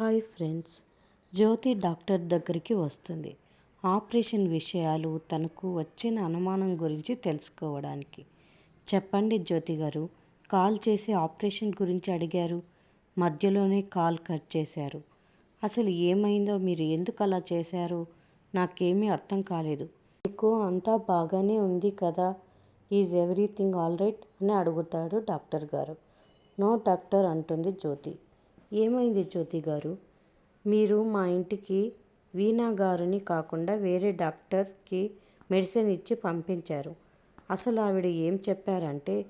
Hi friends. జ్యోతి doctor దగ్గరికి వస్తుంది. Operation విషయాలు తనకు వచ్చిన అనుమానం గురించి తెలుసుకోవడానికి. చెప్పండి జ్యోతి గారు కాల్ చేసి ఆపరేషన్ గురించి అడిగారు. మధ్యలోనే కాల్ కట్ చేశారు. అసలు ఏమైందో మీరు ఎందుకు అలా చేశారు? నాకేమీ అర్థం కాలేదు. మీకు అంతా బాగానే ఉంది కదా? Is everything all right? అని అడుగుతాడు డాక్టర్ గారు. నో డాక్టర్ అంటుంది జ్యోతి. ఏమైంది జ్యోతి గారు? మీరు మా ఇంటికి వీణా గారిని కాకుండా వేరే డాక్టర్కి మెడిసిన్ ఇచ్చి పంపించారు. అసలు ఆవిడ ఏం చెప్పారంటే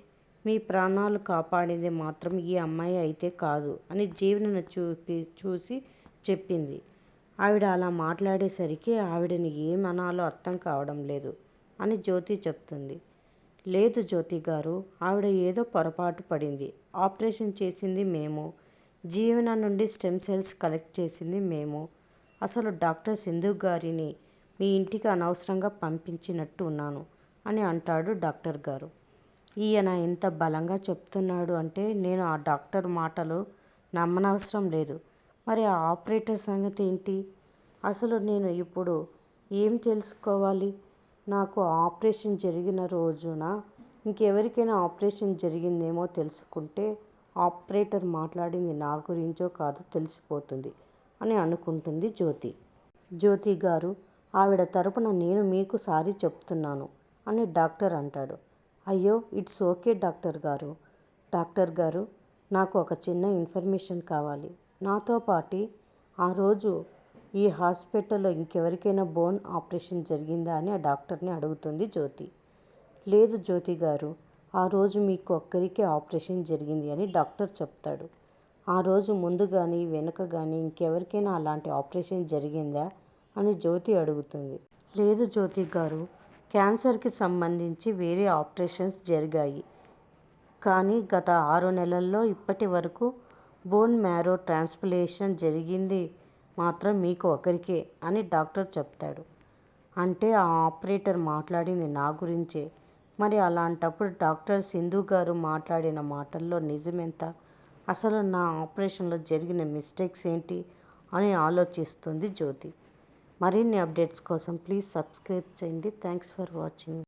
మీ ప్రాణాలు కాపాడింది మాత్రం ఈ అమ్మాయి అయితే కాదు అని జీవనను చూపి చూసి చెప్పింది. ఆవిడ అలా మాట్లాడేసరికి ఆవిడని ఏమనాలో అర్థం కావడం లేదు అని జ్యోతి చెప్తుంది. లేదు జ్యోతి గారు ఆవిడ ఏదో పొరపాటు పడింది. ఆపరేషన్ చేసింది మేము. జీవన నుండి స్టెమ్ సెల్స్ కలెక్ట్ చేసింది మేము. అసలు డాక్టర్ సింధు గారిని మీ ఇంటికి అనవసరంగా పంపించినట్టు ఉన్నాను అని అంటాడు డాక్టర్ గారు. ఈయన ఇంత బలంగా చెప్తున్నాడు అంటే నేను ఆ డాక్టర్ మాటలు నమ్మనవసరం లేదు. మరి ఆ ఆపరేటర్ సంగతి ఏంటి? అసలు నేను ఇప్పుడు ఏం తెలుసుకోవాలి? నాకు ఆపరేషన్ జరిగిన రోజున ఇంకెవరికైనా ఆపరేషన్ జరిగిందేమో తెలుసుకుంటే ఆపరేటర్ మాట్లాడింది నా గురించో కాదో తెలిసిపోతుంది అని అనుకుంటుంది జ్యోతి. జ్యోతి గారు ఆవిడ తరపున నేను మీకు సారీ చెప్తున్నాను అని డాక్టర్ అంటాడు. అయ్యో ఇట్స్ ఓకే డాక్టర్ గారు. డాక్టర్ గారు నాకు ఒక చిన్న ఇన్ఫర్మేషన్ కావాలి. నాతో పాటి ఆ రోజు ఈ హాస్పిటల్లో ఇంకెవరికైనా బోన్ ఆపరేషన్ జరిగిందా అని ఆ డాక్టర్ని అడుగుతుంది జ్యోతి. లేదు జ్యోతి గారు ఆ రోజు మీకు ఒక్కరికే ఆపరేషన్ జరిగింది అని డాక్టర్ చెప్తాడు. ఆ రోజు ముందు కానీ వెనుక కానీ ఇంకెవరికైనా అలాంటి ఆపరేషన్ జరిగిందా? అని జ్యోతి అడుగుతుంది. లేదు జ్యోతి గారు క్యాన్సర్కి సంబంధించి వేరే ఆపరేషన్స్ జరిగాయి. కానీ గత ఆరు నెలల్లో ఇప్పటి వరకు బోన్ మ్యారో ట్రాన్స్ప్లేషన్ జరిగింది మాత్రం మీకు ఒకరికే అని డాక్టర్ చెప్తాడు. అంటే ఆ ఆపరేటర్ మాట్లాడింది నా గురించే. మరి అలాంటప్పుడు డాక్టర్ సింధు గారు మాట్లాడిన మాటల్లో నిజమెంత? అసలు నా ఆపరేషన్లో జరిగిన మిస్టేక్స్ ఏంటి అని ఆలోచిస్తుంది జ్యోతి. మరిన్ని అప్డేట్స్ కోసం ప్లీజ్ సబ్స్క్రైబ్ చేయండి. Thanks for watching.